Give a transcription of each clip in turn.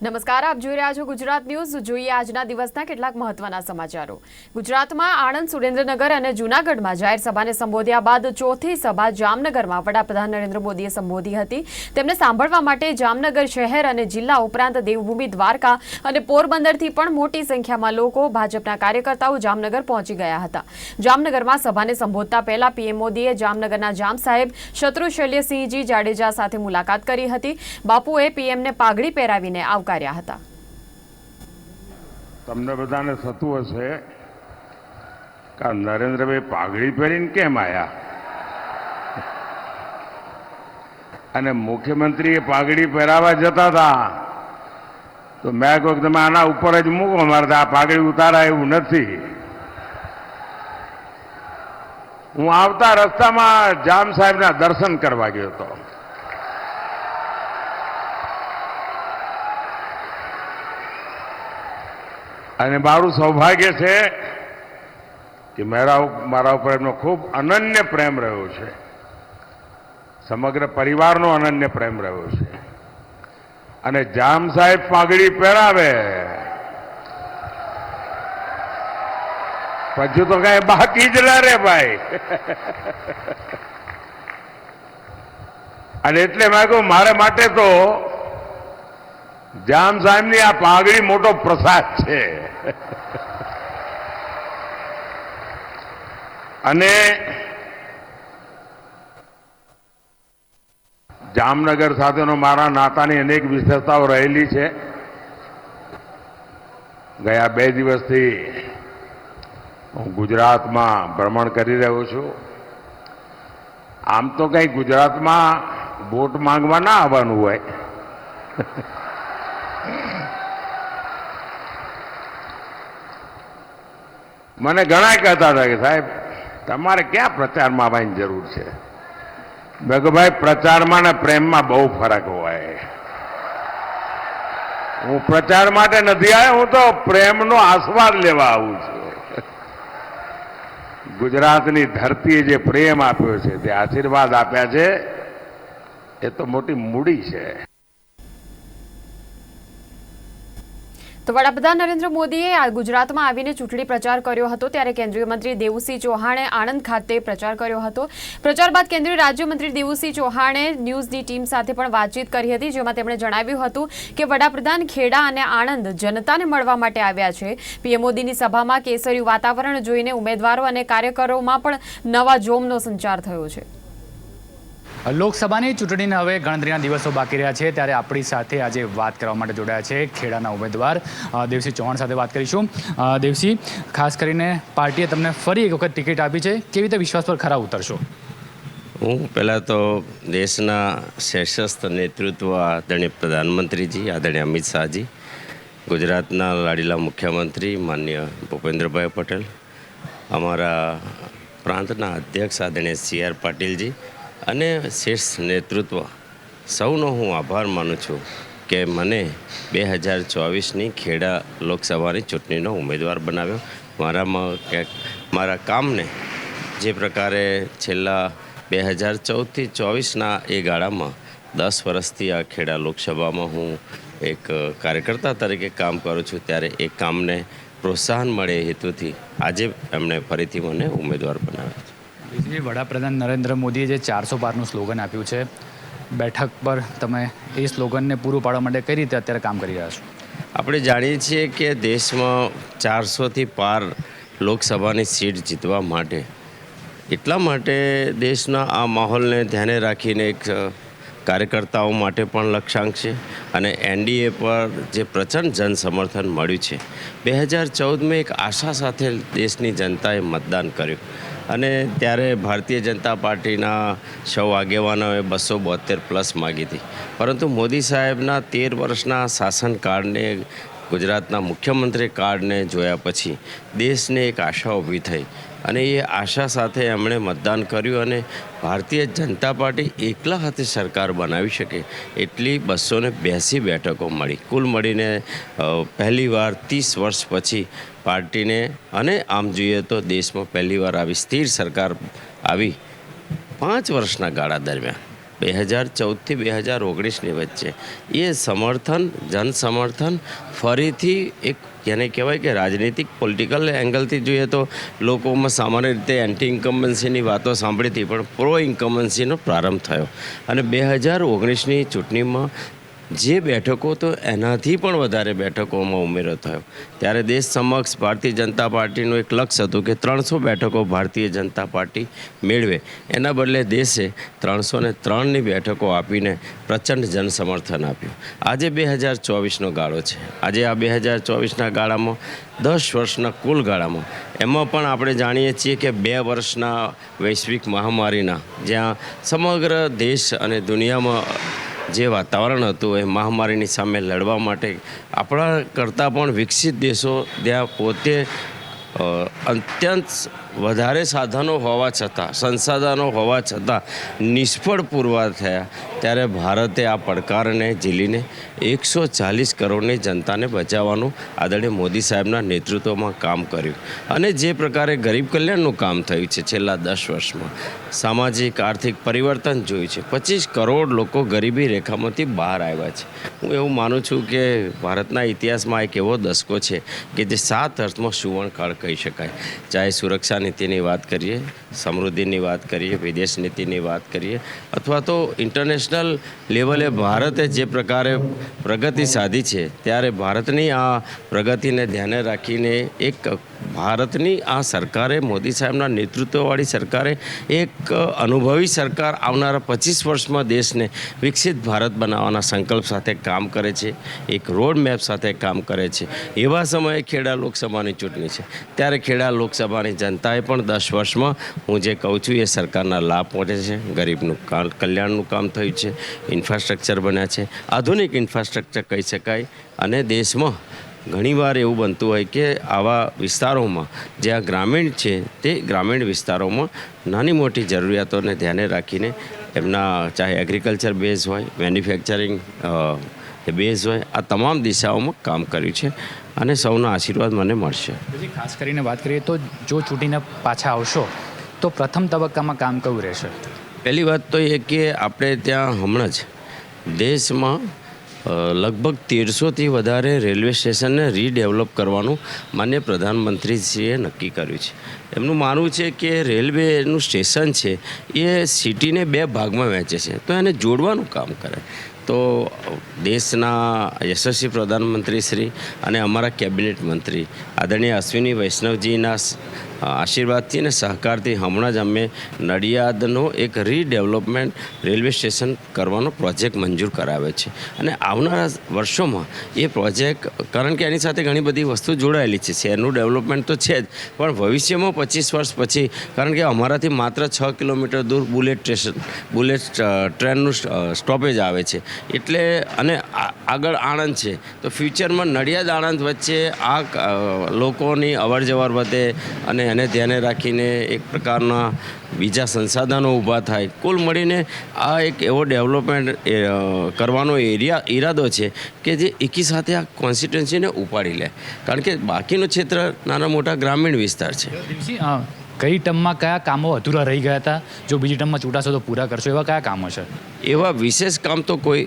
નમસ્કાર, આપ જોઈ રહ્યા છો ગુજરાત ન્યૂઝ. જોઈએ આજના દિવસના કેટલાક મહત્વના સમાચારો. ગુજરાતમાં આણંદ, સુરેન્દ્રનગર અને જૂનાગઢમાં જાહેર સભાને સંબોધ્યા બાદ ચોથી સભા જામનગરમાં વડાપ્રધાન નરેન્દ્ર મોદીએ સંબોધી હતી. તેમને સાંભળવા માટે જામનગર શહેર અને જિલ્લા ઉપરાંત દેવભૂમિ દ્વારકા અને પોરબંદરથી પણ મોટી સંખ્યામાં લોકો ભાજપના કાર્યકર્તાઓ જામનગર પહોંચી ગયા હતા. જામનગરમાં સભાને સંબોધતા પહેલા પીએમ મોદીએ જામનગરના જામ સાહેબ શત્રુશલ્યસિંહજી જાડેજા સાથે મુલાકાત કરી હતી. બાપુએ પીએમને પાઘડી પહેરાવીને આવકાર્યા હતા. તમને બધાને થતું હશે કે નરેન્દ્રભાઈ પાઘડી પહેરીને કેમ આયા? અને મુખ્યમંત્રીએ પાઘડી પહેરાવા જતા હતા. તો મેં કહ્યું તમે આના ઉપર જ મૂકો મારે આ પાઘડી ઉતારા એવું નથી. હું આવતા રસ્તામાં જામ સાહેબના દર્શન કરવા ગયો હતો. અને મારું સૌભાગ્ય છે કે મારા મારા ઉપર એમનો ખૂબ અનન્ય પ્રેમ રહ્યો છે. સમગ્ર પરિવારનો અનન્ય પ્રેમ રહ્યો છે. અને જામ સાહેબ પાઘડી પહેરાવે. પછી તો કઈ બાકી જ ના રે ભાઈ. અને એટલે મેં કહ્યું મારે માટે તો જામ સાહેબની આ પાઘડી મોટો પ્રસાદ છે. અને જામનગર સાથેનો મારા નાતાની અનેક વિશેષતાઓ રહેલી છે. ગયા બે દિવસથી હું ગુજરાતમાં ભ્રમણ કરી રહ્યો છું. આમ તો કંઈ ગુજરાતમાં વોટ માંગવા ના આવવાનું હોય. મને ઘણા કહેતા હતા કે સાહેબ, તમારે ક્યાં પ્રચારમાં આવવાની જરૂર છે? મેં ભાઈ, પ્રચારમાં ને પ્રેમમાં બહુ ફરક હોય. હું પ્રચાર માટે નથી આવ્યો, હું તો પ્રેમનો આસ્વાદ લેવા આવું છું. ગુજરાતની ધરતીએ જે પ્રેમ આપ્યો છે તે આશીર્વાદ આપ્યા છે, એ તો મોટી મૂડી છે. તો વડાપ્રધાન નરેન્દ્ર મોદીએ ગુજરાતમાં આવીને ચૂંટણી પ્રચાર કર્યો હતો ત્યારે કેન્દ્રીય મંત્રી દેવુસિંહ ચૌહાણે આણંદ ખાતે પ્રચાર કર્યો હતો. પ્રચાર બાદ કેન્દ્રીય રાજ્યમંત્રી દેવુસિંહ ચૌહાણે ન્યૂઝની ટીમ સાથે પણ વાતચીત કરી હતી, જેમાં તેમણે જણાવ્યું હતું કે વડાપ્રધાન ખેડા અને આણંદ જનતાને મળવા માટે આવ્યા છે. પીએમ મોદીની સભામાં કેસર્યું વાતાવરણ જોઈને ઉમેદવારો અને કાર્યકરોમાં પણ નવા જોમનો સંચાર થયો છે. લોકસભાની ચૂંટણીને હવે ગણતરીના દિવસો બાકી રહ્યા છે, ત્યારે આપણી સાથે આજે વાત કરવા માટે જોડાયા છે ખેડાના ઉમેદવાર દેવસિંહ ચૌહાણ સાથે વાત કરીશું. દેવસિંહ, ખાસ કરીને પાર્ટીએ તમને ફરી એક વખત ટિકિટ આપી છે, કેવી રીતે વિશ્વાસ પર ખરા ઉતરશો? હું પહેલાં તો દેશના શ્રેષ્ઠ નેતૃત્વ આદરણીય પ્રધાનમંત્રીજી, આદરણીય અમિત શાહજી, ગુજરાતના લાડીલા મુખ્યમંત્રી માન્ય ભૂપેન્દ્રભાઈ પટેલ, અમારા પ્રાંતના અધ્યક્ષ આદરણીય સી આર પાટીલજી અને શીર્ષ નેતૃત્વ. સૌનો હું આભાર માનું છું કે મને બે હજાર ચોવીસની ખેડા લોકસભાની ચૂંટણીનો ઉમેદવાર બનાવ્યો. મારામાં મારા કામને જે પ્રકારે છેલ્લા બે હજાર ચૌદથી ચોવીસના એ ગાળામાં દસ વર્ષથી આ ખેડા લોકસભામાં હું એક કાર્યકર્તા તરીકે કામ કરું છું, ત્યારે એ કામને પ્રોત્સાહન મળે હેતુથી આજે એમણે ફરીથી મને ઉમેદવાર બનાવ્યો. છે, વડાપ્રધાન નરેન્દ્ર મોદીએ જે ચારસો પારનું સ્લોગન આપ્યું છે, બેઠક પર તમે એ સ્લોગનને પૂરું પાડવા માટે કઈ રીતે અત્યારે કામ કરી રહ્યા છો? આપણે જાણીએ છીએ કે દેશમાં ચારસોથી પાર લોકસભાની સીટ જીતવા માટે, એટલા માટે દેશના આ માહોલને ધ્યાને રાખીને એક કાર્યકર્તાઓ માટે પણ લક્ષ્યાંક છે અને એનડીએ પર જે પ્રચંડ જન સમર્થન મળ્યું છે, બે હજાર ચૌદમાં એક આશા સાથે દેશની જનતાએ મતદાન કર્યું. અને ત્યારે ભારતીય જનતા પાર્ટીના સૌ આગેવાનોએ બસો બોતેર પ્લસ માગી હતી. પરંતુ મોદી સાહેબના તેર વર્ષના શાસનકાળને ગુજરાતના મુખ્યમંત્રી કાર્ડને જોયા પછી દેશને એક આશા ઊભી થઈ અને એ આશા સાથે એમણે મતદાન કર્યું અને ભારતીય જનતા પાર્ટી એકલા હાથે સરકાર બનાવી શકે એટલી બસો ને બેસી બેઠકો મળી. કુલ મળીને પહેલીવાર ત્રીસ વર્ષ પછી પાર્ટીને અને આમ જોઈએ તો દેશમાં પહેલીવાર આવી સ્થિર સરકાર આવી પાંચ વર્ષના ગાળા દરમિયાન. બે હજાર ચૌદથી બે હજાર ઓગણીસની વચ્ચે. એ સમર્થન જન સમર્થન ફરીથી એક જેને કહેવાય કે રાજનીતિક પોલિટિકલ એંગલથી જોઈએ તો લોકોમાં સામાન્ય રીતે એન્ટી ઇન્કમ્બન્સીની વાતો સાંભળી હતી, પણ પ્રો ઇન્કમ્બન્સીનો પ્રારંભ થયો. અને બે હજાર ઓગણીસની ચૂંટણીમાં જે બેઠકો તો એનાથી પણ વધારે બેઠકોમાં ઉમેરો થયો. ત્યારે દેશ સમક્ષ ભારતીય જનતા પાર્ટીનું એક લક્ષ્ય હતું કે ત્રણસો બેઠકો ભારતીય જનતા પાર્ટી મેળવે. એના બદલે દેશે ત્રણસો ને ત્રણની બેઠકો આપીને પ્રચંડ જનસમર્થન આપ્યું. આજે બે હજાર ચોવીસનો ગાળો છે. આજે આ બે હજાર ચોવીસના ગાળામાં દસ વર્ષના કુલ ગાળામાં. એમાં પણ આપણે જાણીએ છીએ કે બે વર્ષના વૈશ્વિક મહામારીના જ્યાં સમગ્ર દેશ અને દુનિયામાં જે વાતાવરણ હતું, એ મહામારીની સામે લડવા માટે આપણા કરતાં પણ વિકસિત દેશો ત્યાં પોતે અત્યંત વધારે સાધનો હોવા છતાં, સંસાધનો હોવા છતાં નિષ્ફળ પૂરવાર થયા. ત્યારે ભારતે આ પડકારને ઝીલીને એકસો ચાલીસ કરોડની જનતાને બચાવવાનું આદરણીય મોદી સાહેબના નેતૃત્વમાં કામ કર્યું. અને જે પ્રકારે ગરીબ કલ્યાણનું કામ થયું છે છેલ્લા દસ વર્ષમાં, સામાજિક, આર્થિક પરિવર્તન જોયું છે. પચીસ કરોડ લોકો ગરીબી રેખામાંથી બહાર આવ્યા છે. હું એવું માનું છું કે ભારતના ઇતિહાસમાં એક એવો દસકો છે કે જે સાત અર્થમાં સુવર્ણકાળ કહી શકાય. ચાહે સુરક્ષા નીતિની વાત કરીએ સમૃદ્ધિની વાત કરીએ, વિદેશ નીતિની વાત કરીએ, અથવા તો ઇન્ટરનેશનલ લેવલે ભારતે જે પ્રકારે પ્રગતિ સાધી છે, ત્યારે ભારતની આ પ્રગતિને ધ્યાને રાખીને એક ભારતની આ સરકારે, મોદી સાહેબના નેતૃત્વવાળી સરકારે એક અનુભવી સરકાર આવનારા પચીસ વર્ષમાં દેશને વિકસિત ભારત બનાવવાના સંકલ્પ સાથે કામ કરે છે, એક રોડ મેપ સાથે કામ કરે છે. એવા સમયે ખેડા લોકસભાની ચૂંટણી છે. ત્યારે ખેડા લોકસભાની જનતાએ પણ દસ વર્ષમાં હું જે કહું છું, એ સરકારના લાભ પહોંચે છે. ગરીબનું કલ્યાણનું કામ થયું છે. ઇન્ફ્રાસ્ટ્રક્ચર બન્યા છે. આધુનિક ઇન્ફ્રાસ્ટ્રક્ચર કહી શકાય. અને દેશમાં ઘણીવાર એવું બનતું હોય કે આવા વિસ્તારોમાં જ્યાં ગ્રામીણ છે, તે ગ્રામીણ વિસ્તારોમાં નાની મોટી જરૂરિયાતોને ધ્યાને રાખીને એમના ચાહે એગ્રીકલ્ચર બેઝ હોય મેન્યુફેક્ચરિંગ બેઝ હોય, આ તમામ દિશાઓમાં કામ કર્યું છે. અને સૌના આશીર્વાદ મને મળશે. ખાસ કરીને વાત કરીએ તો જો ચૂંટીને પાછા આવશો તો પ્રથમ તબક્કામાં કામ કયું રહેશે? પહેલી વાત તો એ કે આપણે ત્યાં હમણાં જ દેશમાં લગભગ તેરસોથી વધારે રેલવે સ્ટેશનને રીડેવલપ કરવાનું માન્ય પ્રધાનમંત્રીશ્રીએ નક્કી કર્યું છે. એમનું માનવું છે કે રેલવેનું સ્ટેશન છે, એ સિટીને બે ભાગમાં વહેંચે છે. તો એને જોડવાનું કામ કરે તો દેશના યશસ્વી પ્રધાનમંત્રી શ્રી અને અમારા કેબિનેટ મંત્રી આદરણીય અશ્વિની વૈષ્ણવજીના આશીર્વાદથી અને સહકારથી હમણાં જ અમે નડિયાદનો એક રીડેવલપમેન્ટ રેલવે સ્ટેશન કરવાનો પ્રોજેક્ટ મંજૂર કરાવ્યો છે. અને આવનારા વર્ષોમાં એ પ્રોજેક્ટ કારણ કે એની સાથે ઘણી બધી વસ્તુ જોડાયેલી છે. શહેરનું ડેવલપમેન્ટ તો છે જ, પણ ભવિષ્યમાં પચીસ વર્ષ પછી, કારણ કે અમારાથી માત્ર છ કિલોમીટર દૂર બુલેટ સ્ટેશન બુલેટ ટ્રેનનું સ્ટોપેજ આવે છે. એટલે, અને આગળ આણંદ છે. તો ફ્યુચરમાં નડિયાદ આણંદ વચ્ચે આ લોકોની અવર જવર વધે અને એને ધ્યાને રાખીને એક પ્રકારના બીજા સંસાધનો ઊભા થાય. કુલ મળીને આ એક એવો ડેવલપમેન્ટ કરવાનો એરિયા ઈરાદો છે કે જે એકી સાથે આ કોન્સ્ટિટ્યુન્સીને ઉપાડી લે. કારણ કે બાકીનું ક્ષેત્ર નાના મોટા ગ્રામીણ વિસ્તાર છે. કઈ ટર્મમાં કયા કામો અધૂરા રહી ગયા હતા? જો બીજી ટર્મમાં ચૂંટાશો તો પૂરા કરશો. એવા કયા કામો છે? એવા વિશેષ કામ તો કોઈ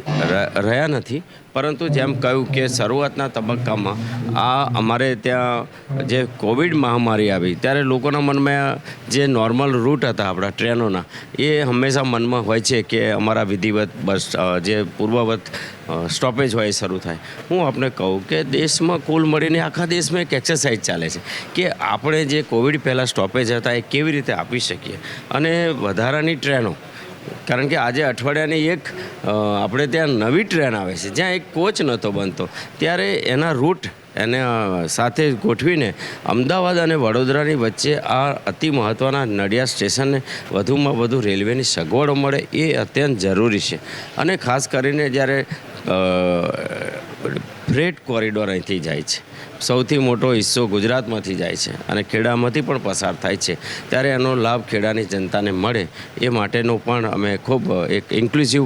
રહ્યા નથી. પરંતુ જેમ કહ્યું કે શરૂઆતના તબક્કામાં આ અમારે ત્યાં જે કોવિડ મહામારી આવી, ત્યારે લોકોના મનમાં જે નોર્મલ રૂટ હતા આપણા ટ્રેનોના, એ હંમેશા મનમાં હોય છે કે અમારા વિધિવત બસ જે પૂર્વવત સ્ટોપેજ હોય એ શરૂ થાય. હું આપને કહું કે દેશમાં કુલ મળીને આખા દેશમાં એક એક્સરસાઇઝ ચાલે છે કે આપણે જે કોવિડ પહેલાં સ્ટોપેજ હતા એ કેવી રીતે આપી શકીએ. અને વધારાની ટ્રેનો કારણ કે આજે અઠવાડિયાની એક આપણે ત્યાં નવી ટ્રેન આવે છે, જ્યાં એક કોચ નહોતો બનતો. ત્યારે એના રૂટ એને સાથે ગોઠવીને અમદાવાદ અને વડોદરાની વચ્ચે આ અતિ મહત્ત્વના નડિયાદ સ્ટેશનને વધુમાં વધુ રેલવેની સગવડો મળે એ અત્યંત જરૂરી છે. અને ખાસ કરીને જ્યારે ફ્રેટ કોરિડોર અહીંથી જાય છે. સૌથી મોટો હિસ્સો ગુજરાતમાંથી જાય છે અને ખેડામાંથી પણ પસાર થાય છે. ત્યારે એનો લાભ ખેડાની જનતાને મળે એ માટેનો પણ અમે ખૂબ એક ઇન્ક્લુઝિવ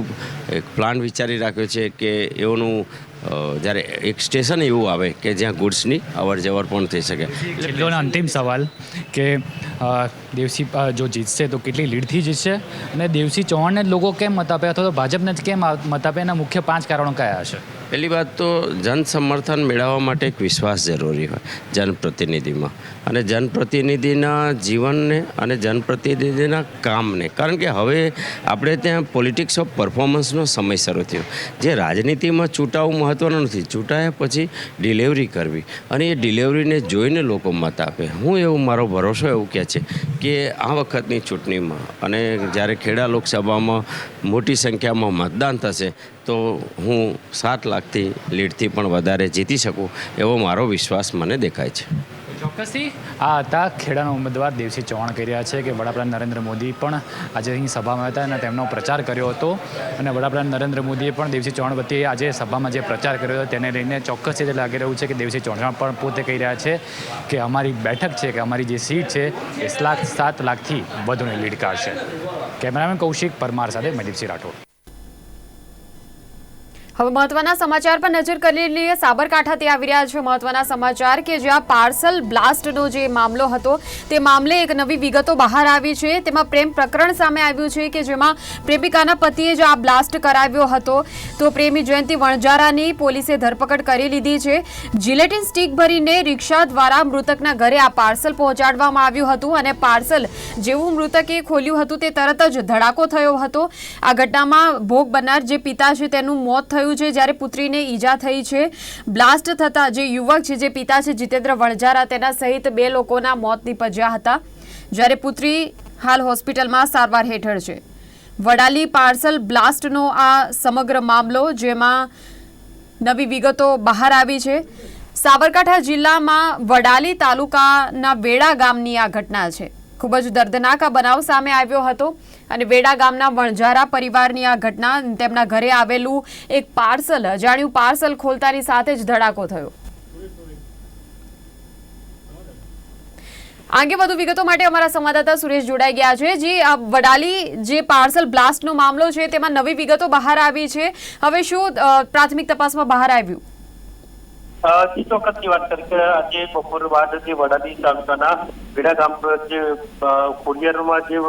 એક પ્લાન વિચારી રાખ્યો છે કે એઓનું જ્યારે એક સ્ટેશન એવું આવે કે જ્યાં ગુડ્સની અવર જવર પણ થઈ શકે. છેલ્લો અંતિમ સવાલ કે દેવસી જો જીતશે તો કેટલી લીડથી જીતશે? અને દેવસી ચૌહાણને લોકો કેમ મત આપે અથવા તો ભાજપને જ કેમ મત આપે એના મુખ્ય પાંચ કારણો કયા હશે પહેલી વાત તો જન સમર્થન મેળવવા માટે એક વિશ્વાસ જરૂરી હોય જનપ્રતિનિધિમાં. અને જનપ્રતિનિધિના જીવનને અને જનપ્રતિનિધિના કામને. કારણ કે હવે આપણે ત્યાં પોલિટિક્સ ઓફ પરફોર્મન્સનો સમય શરૂ થયો. જે રાજનીતિમાં ચૂંટાવું મહત્ત્વનું નથી. ચૂંટાયા પછી ડિલિવરી કરવી. અને એ ડિલિવરીને જોઈને લોકો મત આપે. હું એવું, મારો ભરોસો એવું કહે છે કે આ વખતની ચૂંટણીમાં અને જ્યારે ખેડા લોકસભામાં મોટી સંખ્યામાં મતદાન થશે તો હું સાત લાખથી લીડથી પણ વધારે જીતી શકું એવો મારો વિશ્વાસ મને દેખાય છે. ચોક્કસથી આ હતા ખેડાના ઉમેદવાર દેવસી ચૌહાણ કહી રહ્યા છે કે વડાપ્રધાન નરેન્દ્ર મોદી પણ આજે અહીં સભામાં હતા અને તેમનો પ્રચાર કર્યો હતો. અને વડાપ્રધાન નરેન્દ્ર મોદીએ પણ દેવસી ચૌહાણ વતી આજે સભામાં જે પ્રચાર કર્યો હતો તેને લઈને ચોક્કસ રીતે લાગી રહ્યું છે કે દેવસી ચૌહાણ પણ પોતે કહી રહ્યા છે કે અમારી બેઠક છે કે અમારી જે સીટ છે એ લાખ સાત લાખથી વધુની લીડ કાઢશે. કેમેરામેન કૌશિક પરમાર સાથે મનદીપસિંહ રાઠોડ. હવે મહત્વના સમાચાર પર નજર કરી લઈએ. સાબરકાંઠાથી આવી રહ્યા છે મહત્વના સમાચાર કે જ્યાં પાર્સલ બ્લાસ્ટનો જે મામલો હતો, તે મામલે એક નવી વિગતો બહાર આવી છે. તેમાં પ્રેમ પ્રકરણ સામે આવ્યું છે કે જેમાં પ્રેમિકાના પતિએ જ આ બ્લાસ્ટ કરાવ્યો હતો. તો પ્રેમી જયંતિ વણજારાની પોલીસે ધરપકડ કરી લીધી છે. જિલેટિન સ્ટીક ભરીને રિક્ષા દ્વારા મૃતકના ઘરે આ પાર્સલ પહોંચાડવામાં આવ્યું હતું અને પાર્સલ જેવું મૃતકે ખોલ્યું હતું તે તરત જ ધડાકો થયો હતો. આ ઘટનામાં ભોગ બનનાર જે પિતા છે, તેનું મોત થયું છે, જ્યારે પુત્રીને ઈજા થઈ છે. બ્લાસ્ટ થતા જે યુવક છે, જે પિતા છે, જીતેન્દ્ર વણઝારા, તેના સહિત બે લોકોના મોત નીપજ્યા હતા. જ્યારે પુત્રી હાલ હોસ્પિટલમાં સારવાર હેઠળ છે. વડાલી પાર્સલ બ્લાસ્ટનો આ સમગ્ર મામલો, જેમાં નવી વિગતો બહાર આવી છે. સાબરકાંઠા જિલ્લામાં વડાલી તાલુકાના વેડા ગામની આ ઘટના છે. ખૂબ જ દર્દનાક આ બનાવ સામે આવ્યો હતો અને વેડા ગામના વણઝારા પરિવારની આ ઘટના તેમના ઘરે આવેલું એક પાર્સલ, અજાણ્યું પાર્સલ ખોલતાની સાથે જ ધડાકો થયો. આગે વધુ વિગતો માટે અમારા સંવાદદાતા સુરેશ જોડાઈ ગયા છે. જે, આ વડાલી જે પાર્સલ બ્લાસ્ટનો મામલો છે, તેમાં નવી વિગતો બહાર આવી છે. હવે શું પ્રાથમિક તપાસમાં બહાર આવ્યું? જી ચોક્કસની વાત કરી કે આજે બપોર બાદ જે વડાલી તાલુકાના વેડા ગામ જે કુરિયરમાં જે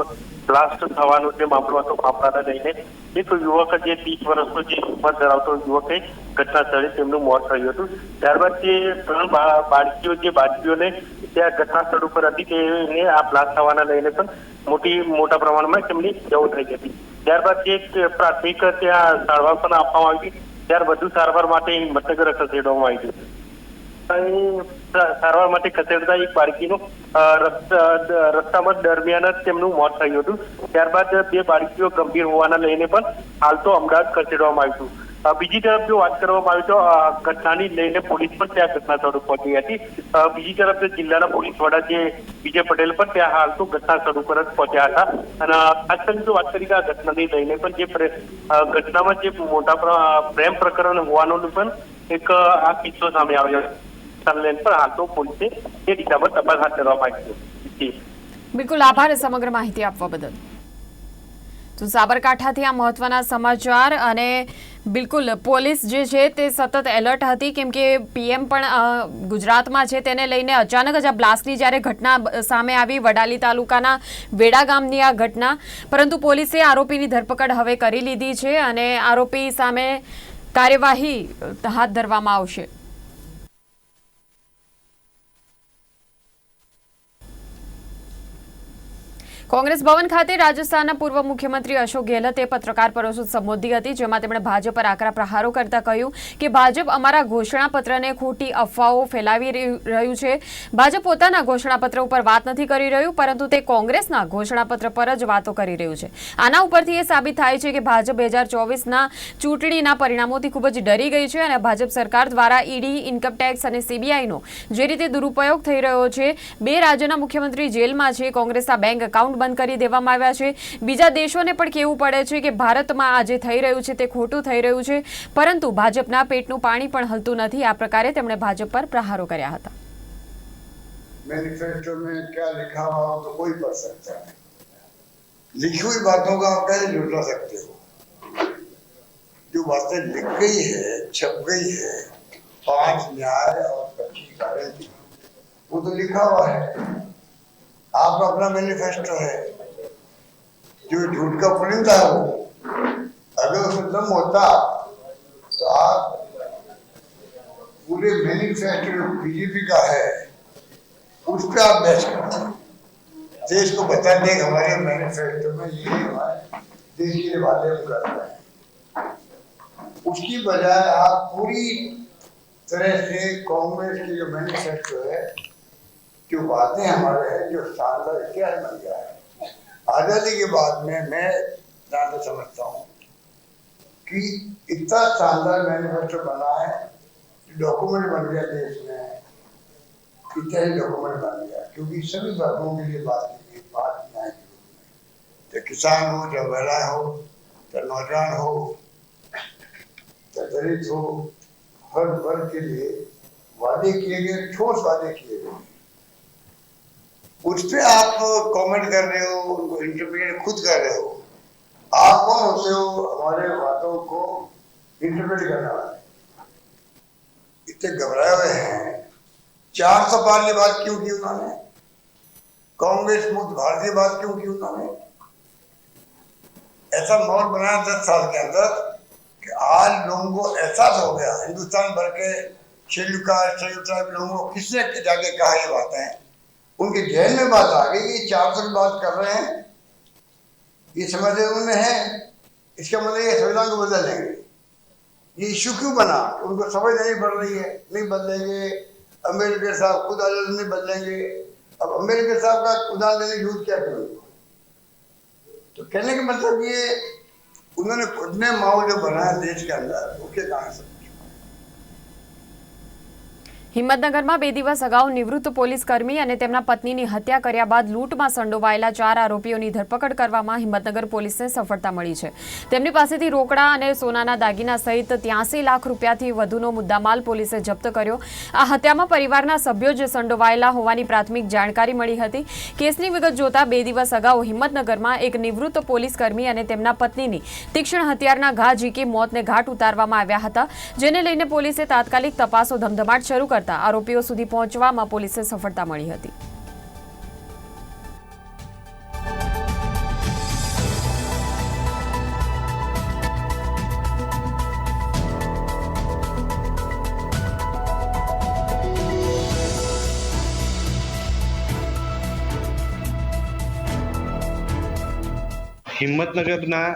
બ્લાસ્ટ થવાનો જે મામલો હતો મામલાને લઈને, એક યુવક જે ત્રીસ વર્ષનો જે ઉંમર ધરાવતો યુવકે ઘટના સ્થળે તેમનું મોત થયું હતું. ત્યારબાદ જે ત્રણ બાળકીઓ, જે બાળકીઓને ત્યાં ઘટના સ્થળ ઉપર હતી તેને આ બ્લાસ્ટ થવાના લઈને પણ મોટી, મોટા પ્રમાણમાં તેમની જવું થઈ હતી. ત્યારબાદ જે પ્રાથમિક ત્યાં સારવાર પણ આપવામાં આવી ત્યાર વધુ સારવાર માટે મતનગર ખસેડવામાં આવી અહીં સારવાર માટે ખસેડતા એક બાળકીનું રસ્તામાં દરમિયાન જ તેમનું મોત થયું હતું. ત્યારબાદ બે બાળકીઓ ગંભીર હોવાના લઈને પણ હાલ તો અમદાવાદ ખસેડવામાં આવ્યું હતું બીજી તરફ જો વાત કરવામાં આવે તો ઘટનાની લઈને પોલીસ પણ ત્યાં ઘટના સ્થળ પહોંચી હતી. બીજી તરફ જિલ્લાના પોલીસ વડા જે વિજય પટેલ પણ ત્યાં હાલ તો ઘટના ઉપર જ પહોંચ્યા હતા. અને ખાસ કરીને જો વાત કરી કે આ ઘટનાની લઈને પણ જે ઘટનામાં જે મોટા પ્રેમ પ્રકરણ હોવાનો પણ એક આ કિસ્સો સામે આવ્યો છે. લઈને પણ હાલ તો પોલીસે એ દિશામાં તપાસ હાથ ધરવામાં આવી છે. બિલકુલ આભાર સમગ્ર માહિતી આપવા બદલ. તો સાબરકાંઠાથી આ મહત્વના સમાચાર અને બિલકુલ પોલીસ જે છે તે સતત એલર્ટ હતી, કેમ કે પીએમ પણ ગુજરાતમાં છે તેને લઈને અચાનક જ આ બ્લાસ્ટની જ્યારે ઘટના સામે આવી, વડાલી તાલુકાના વેડા ગામની આ ઘટના, પરંતુ પોલીસે આરોપીની ધરપકડ હવે કરી લીધી છે અને આરોપી સામે કાર્યવાહી હાથ ધરવામાં આવશે. કોંગ્રેસ ભવન ખાતે રાજસ્થાનના પૂર્વ મુખ્યમંત્રી અશોક ગેહલોતે પત્રકાર પરિષદ સંબોધી હતી, જેમાં તેમણે ભાજપ પર આકરા પ્રહારો કરતા કહ્યું કે ભાજપ અમારા ઘોષણાપત્રને ખોટી અફવાઓ ફેલાવી રહ્યું છે. ભાજપ પોતાના ઘોષણાપત્ર ઉપર વાત નથી કરી રહ્યું, પરંતુ તે કોંગ્રેસના ઘોષણાપત્ર પર જ વાતો કરી રહ્યું છે. આના ઉપરથી એ સાબિત થાય છે કે ભાજપ બે હજાર ચોવીસના ચૂંટણીના પરિણામોથી ખૂબ જ ડરી ગઈ છે અને ભાજપ સરકાર દ્વારા ઈડી ઇન્કમટેક્સ અને સીબીઆઈનો જે રીતે દુરુપયોગ થઈ રહ્યો છે, બે રાજ્યના મુખ્યમંત્રી જેલમાં છે, કોંગ્રેસના બેંક એકાઉન્ટ બંધ કરી દેવામાં આવ્યા છે બીજા દેશોને પણ કહેવું પડે છે કે ભારતમાં આ જે થઈ રહ્યું છે તે ખોટું થઈ રહ્યું છે પરંતુ ભાજપના પેટનું પાણી પણ હલતું નથી આ પ્રકારે તેમણે ભાજપ પર પ્રહારો કર્યા હતા मैनिफेस्टो में क्या लिखा हुआ हो तो कोई पढ़ सकता है लिखी हुई बातों का आप कैसे झुटला सकते हो जो बातें लिख गई है छप गई है पांच न्याय और कच्ची गारंटी वो तो लिखा हुआ है आपका अपना मैनिफेस्टो है। जो झूठ का परिंदा है वो, अगर उसमें दम होता तो आप पूरे मैनिफेस्टो जो बीजेपी का है, उस पर आप बहस करते देश को बता दें कि हमारे मैनिफेस्टो में ये हमारे देश के वादे हम कर रहे हैं। उसकी बजाय आप पूरी तरह से कांग्रेस की जो मैनिफेस्टो है जो बातें हमारे हैं, जो शानदार इतिहास बन गया है। आज़ादी के बाद में मैं जहाँ समझता हूँ कि इतना शानदार मैनिफेस्टो बना है डॉक्यूमेंट बन गया देश में इत्यादि डॉक्यूमेंट बन गया। क्योंकि सभी वर्गों के लिए बात की गई, बात न्याय के रूप में चाहे किसान हो, चाहे महिला हो, चाहे नौजवान हो, चाहे दलित हो, हर वर्ग के लिए वादे किए गए, ठोस वादे किए गए। उस पर आप कमेंट कर रहे हो, उनको इंटरप्रेट खुद कर रहे हो। आप कौन होते हो? हमारे बातों को इंटरप्रेट करने। वाले इतने घबराए हुए हैं। चार सौ पार की बात क्यों की उन्होंने? कांग्रेस मुक्त भारत की बात क्यों की उन्होंने? ऐसा माहौल बनाया दस साल के अंदर कि आज लोगों को एहसास हो गया। हिंदुस्तान भर के शेड्यूल कास्ट शेड्यूल ट्राइब लोगों को किसने जाके कहा ये बातें? उनके जहन में बात आ गई कि चार सौ बात कर रहे हैं। ये समझ उनमें है। इसका मतलब ये संविधान को बदल ये इशू क्यों बना? उनको समझ नहीं पड़ रही है। नहीं बदलेंगे। अंबेडकर साहब खुद आज़ाद नहीं बदलेंगे। अब अंबेडकर साहब का उदाहरण लेने ज़रूरत क्या करूँ तो कहने का मतलब ये, उन्होंने खुद ने माहौल जो बनाया देश के अंदर उसके कारण से હિંમતનગરમાં બે દિવસ અગાઉ નિવૃત્ત પોલીસ કર્મી અને તેમના પત્નીની હત્યા કર્યા બાદ લૂંટમાં સંડોવાયેલા ચાર આરોપીઓની ધરપકડ કરવામાં હિંમતનગર પોલીસને સફળતા મળી છે. તેમની પાસેથી રોકડા અને સોનાના દાગીના સહિત ત્યાસી લાખ રૂપિયાથી વધુનો મુદ્દામાલ પોલીસે જપ્ત કર્યો. આ હત્યામાં પરિવારના સભ્યો જ સંડોવાયેલા હોવાની પ્રાથમિક જાણકારી મળી હતી. કેસની વિગત જોતા બે દિવસ અગાઉ હિંમતનગરમાં એક નિવૃત્ત પોલીસ કર્મી અને તેમના પત્નીની તીક્ષ્ણ હથિયારના ઘા ઝીકી મોતને ઘાટ ઉતારવામાં આવ્યા હતા, જેને લઈને પોલીસે તાત્કાલિક તપાસો ધમધમાટ શરૂ કરતા આરોપીઓ સુધી પહોંચવામાં પોલીસે સફળતા મળી હતી. હિંમતનગરના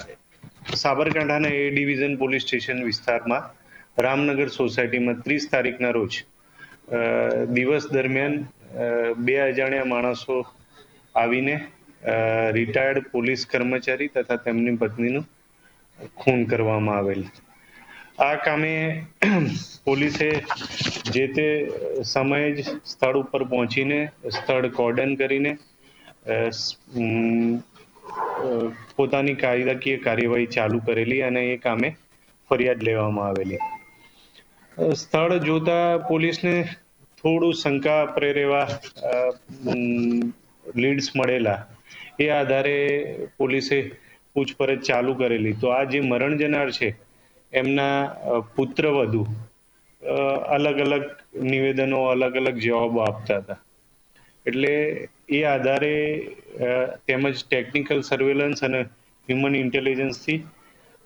સાબરકાંઠાના એ ડિવિઝન પોલીસ સ્ટેશન વિસ્તારમાં રામનગર સોસાયટીમાં ત્રીસ તારીખના રોજ દિવસ દરમિયાન બે અજાણ્યા માણસો આવીને રિટાયર્ડ પોલીસ કર્મચારી તથા તેમની પત્નીનું ખૂન કરવામાં આવેલ. આ કામે પોલીસે જે તે સમયે જ સ્થળ ઉપર પહોંચીને, સ્થળ કોર્ડન કરીને પોતાની કાયદાકીય કાર્યવાહી ચાલુ કરેલી અને એ કામે ફરિયાદ લેવામાં આવેલી. સ્થળ જોતા પોલીસને થોડું શંકા, પ્રેરેવા લીડ્સ મળેલા. એ આધારે પોલીસે પૂછપરછ ચાલુ કરેલી. તો આ જે મરણ જનાર છે, એમના પુત્ર પુત્રવધુ અલગ અલગ નિવેદનો, અલગ અલગ જવાબો આપતા હતા. એટલે એ આધારે તેમજ ટેકનિકલ સર્વેલન્સ અને હ્યુમન ઇન્ટેલિજન્સથી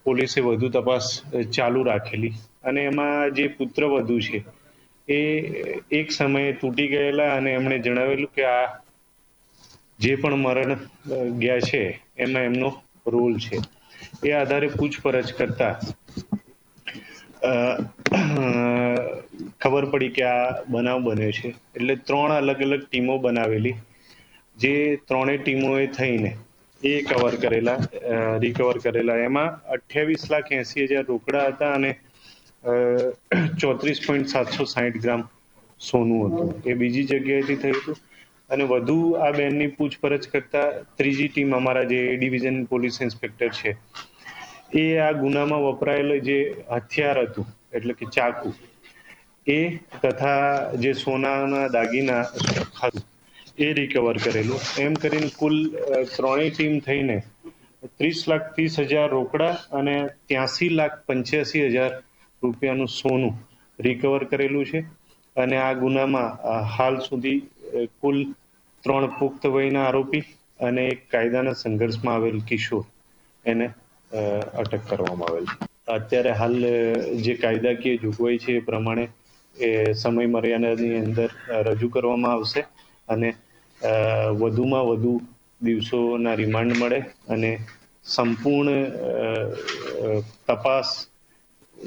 પોલીસે વધુ તપાસ ચાલુ રાખેલી. અને એમાં જે પુત્રવધુ છે, એ એક સમયે તૂટી ગયેલા અને એમણે જણાવેલું કે આ જે પણ મરણ ગયા છે, એમાં એમનો રોલ છે. એ આધારે પૂછપરછ કરતા ખબર પડી કે આ બનાવ બન્યો છે. એટલે ત્રણ અલગ અલગ ટીમો બનાવેલી. જે ત્રણેય ટીમોએ થઈને એ કવર કરેલા રિકવર કરેલા. એમાં અઠ્યાવીસ લાખ એસી હજાર રોકડા હતા અને ચોત્રીસ પોઈન્ટ સાતસો સાહીઠ ગ્રામ સોનું હતું. એ બીજી જગ્યાએથી થયું હતું. અને વધુ આ બેનની પૂછપરછ કરતા ત્રીજી ટીમ અમારા જે ડિવિઝન પોલીસ ઇન્સ્પેક્ટર છે, એ આ ગુનામાં વપરાયેલું જે હથિયાર હતું, એટલે કે ચાકુ, એ તથા જે સોનાના દાગીના એ રિકવર કરેલું. એમ કરીને કુલ ત્રણેય ટીમ થઈને ત્રીસ લાખ ત્રીસ હજાર રોકડા અને ત્યાંસી લાખ પંચ્યાસી હજાર રૂપિયાનું સોનું રિકવર કરેલું છે અને આ ગુનામાં હાલ સુધી કુલ ત્રણ પુખ્ત વયના આરોપી અને એક કાયદાના સંઘર્ષમાં આવેલ કિશોર એને અટક કરવામાં આવેલ છે. અત્યારે હાલ જે કાયદાકીય જોગવાઈ છે એ પ્રમાણે એ સમય મર્યાદાની અંદર રજૂ કરવામાં આવશે અને વધુમાં વધુ દિવસોના રિમાન્ડ મળે અને સંપૂર્ણ તપાસ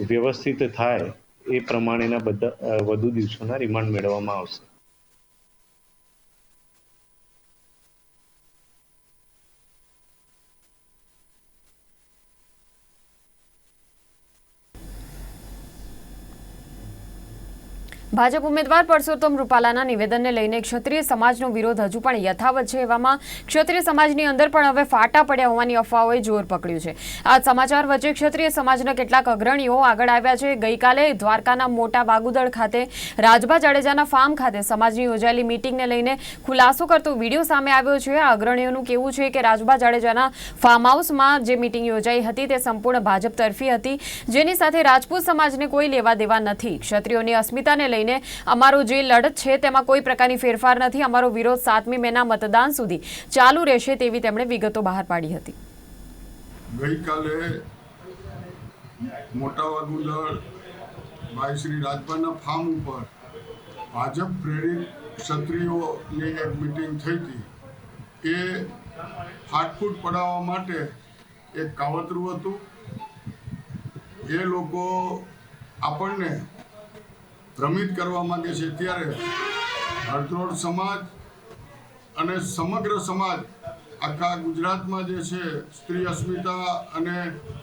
વ્યવસ્થિત થાય એ પ્રમાણેના બધા વધુ દિવસોના રિમાન્ડ મેળવવામાં આવશે. ભાજપ ઉમેદવાર પરસોત્તમ રૂપાલાના નિવેદનને લઈને ક્ષત્રિય સમાજનો વિરોધ હજુ પણ યથાવત છે એવામાં ક્ષત્રિય સમાજની અંદર પણ હવે ફાટા પડ્યા હોવાની અફવાઓએ જોર પકડ્યું છે. આ સમાચાર વચ્ચે ક્ષત્રિય સમાજના કેટલાક અગ્રણીઓ આગળ આવ્યા છે. ગઈકાલે દ્વારકાના મોટા વાગુદળ ખાતે રાજભા જાડેજાના ફાર્મ ખાતે સમાજની યોજાયેલી મિટિંગને લઈને ખુલાસો કરતો વીડિયો સામે આવ્યો છે. આ અગ્રણીઓનું કેવું છે કે રાજભા જાડેજાના ફાર્મ હાઉસમાં જે મિટિંગ યોજાઈ હતી તે સંપૂર્ણ ભાજપ તરફી હતી. જેની સાથે રાજપૂત સમાજને કોઈ લેવા દેવા નથી. ક્ષત્રિયોની અસ્મિતાને લઈને અમારો જે લડત છે તેમાં કોઈ પ્રકારની ફેરફાર નથી. અમારો વિરોધ સાતમી મેના મતદાન સુધી ચાલુ રહેશે તેવી તેમણે વિગતો બહાર પાડી હતી. ગઈકાલે મોટા દળ ભાઈ શ્રી રાજભાઈના ફાર્મ ઉપર ભાજપ પ્રેરિત ક્ષત્રિયોની એક મિટિંગ થઈ હતી. એ ફાટફૂટ પડાવવા માટે એક કાવતરું હતું. એ લોકો આપણને ભ્રમિત કરવા માંગે છે ત્યારે હળદ્રોડ સમાજ અને સમગ્ર સમાજ, આખા ગુજરાતમાં જે છે, સ્ત્રી અસ્મિતા અને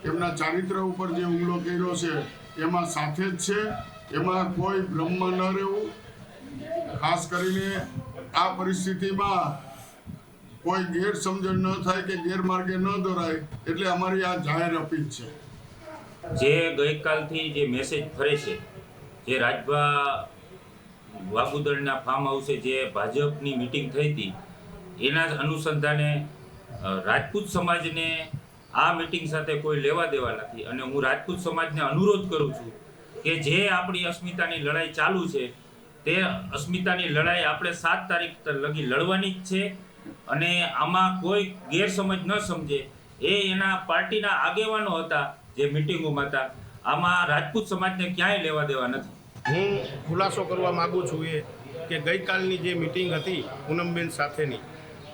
એમના ચારિત્ર ઉપર જે હુમલો કર્યો છે, એમાં સાથે જ છે. એમાં કોઈ ભ્રમમાં ન રહેવું. ખાસ કરીને આ પરિસ્થિતિમાં કોઈ ગેરસમજણ ન થાય કે ગેરમાર્ગે ન દોરાય, એટલે અમારી આ જાહેર અપીલ છે. જે ગઈકાલથી જે મેસેજ ફરે છે જે રાજભા વાગુદળના ફાર્મ હાઉસે જે ભાજપની મિટિંગ થઈ હતી, એના અનુસંધાને રાજપૂત સમાજને આ મિટિંગ સાથે કોઈ લેવા દેવા નથી. અને હું રાજપૂત સમાજને અનુરોધ કરું છું કે જે આપણી અસ્મિતાની લડાઈ ચાલુ છે, તે અસ્મિતાની લડાઈ આપણે સાત તારીખ લગી લડવાની જ છે અને આમાં કોઈ ગેરસમજ ન સમજે. એ એના પાર્ટીના આગેવાનો હતા જે મિટિંગોમાં હતા. આમાં રાજપૂત સમાજને ક્યાંય લેવા દેવા નથી. હું ખુલાસો કરવા માગું છું એ કે ગઈકાલની જે મિટિંગ હતી પૂનમબેન સાથેની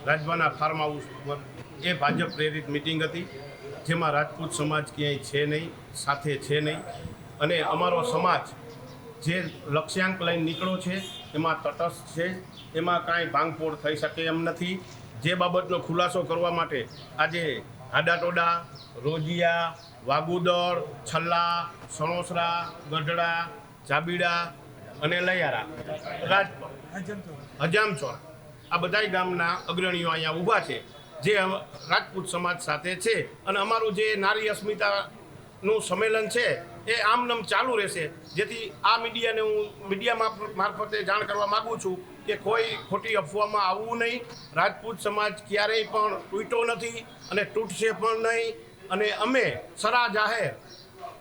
રાજભાના ફાર્મ હાઉસ પર એ ભાજપ પ્રેરિત મિટિંગ હતી, જેમાં રાજપૂત સમાજ ક્યાંય છે નહીં, સાથે છે નહીં. અને અમારો સમાજ જે લક્ષ્યાંક લઈને નીકળ્યો છે, એમાં તટસ્થ છે, એમાં કાંઈ ભાંગફોડ થઈ શકે એમ નથી. જે બાબતનો ખુલાસો કરવા માટે આજે હાડાટોડા, રોજિયા વાગુદર છલ્લા, સણોસરા, ગઢડા જાબીડા અને લયારા. રાજપર હજામચોર આ બધાય ગામના અગ્રણીઓ અહીંયા ઊભા છે. જે રાજપૂત સમાજ સાથે છે. અને અમારું જે નારી અસ્મિતાનું સંમેલન છે, એ આમનામ ચાલુ રહેશે. જેથી આ મીડિયાને હું મીડિયા મારફતે જાણ કરવા માગું છું કે કોઈ ખોટી અફવામાં આવવું નહીં. રાજપૂત સમાજ ક્યારેય પણ તૂટ્યો નથી અને તૂટશે પણ નહીં. અને અમે સરા જાહેર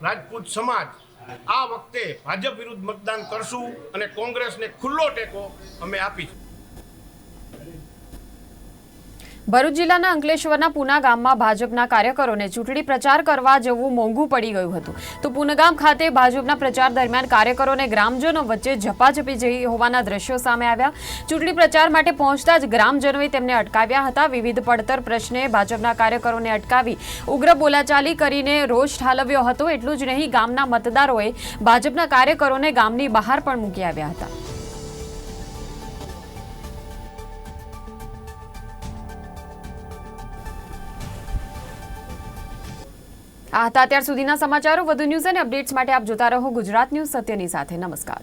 રાજપૂત સમાજ આ વખતે ભાજપ વિરુદ્ધ મતદાન કરશું અને કોંગ્રેસને ખુલ્લો ટેકો અમે આપીશું. ભરૂચ જિલ્લાના અંકલેશ્વરના પુના ગામમાં ભાજપના કાર્યકરોને ચૂંટણી પ્રચાર કરવા જવું મોંઘું પડી ગયું હતું. તો પુનગામ ખાતે ભાજપના પ્રચાર દરમિયાન કાર્યકરોને ગ્રામજનો વચ્ચે ઝપાઝપી જઈ હોવાના દ્રશ્યો સામે આવ્યા. ચૂંટણી પ્રચાર માટે પહોંચતા જ ગ્રામજનોએ તેમને અટકાવ્યા હતા. વિવિધ પડતર પ્રશ્ને ભાજપના કાર્યકરોને અટકાવી ઉગ્ર બોલાચાલી કરીને રોષ ઠાલવ્યો હતો. એટલું જ નહીં, ગામના મતદારોએ ભાજપના કાર્યકરોને ગામની બહાર પણ મૂકી આવ્યા હતા. આ હતા અત્યાર સુધીના સમાચારો. વધુ ન્યૂઝ અને અપડેટ્સ માટે આપ જોતા રહો ગુજરાત ન્યૂઝ સત્યની સાથે. નમસ્કાર.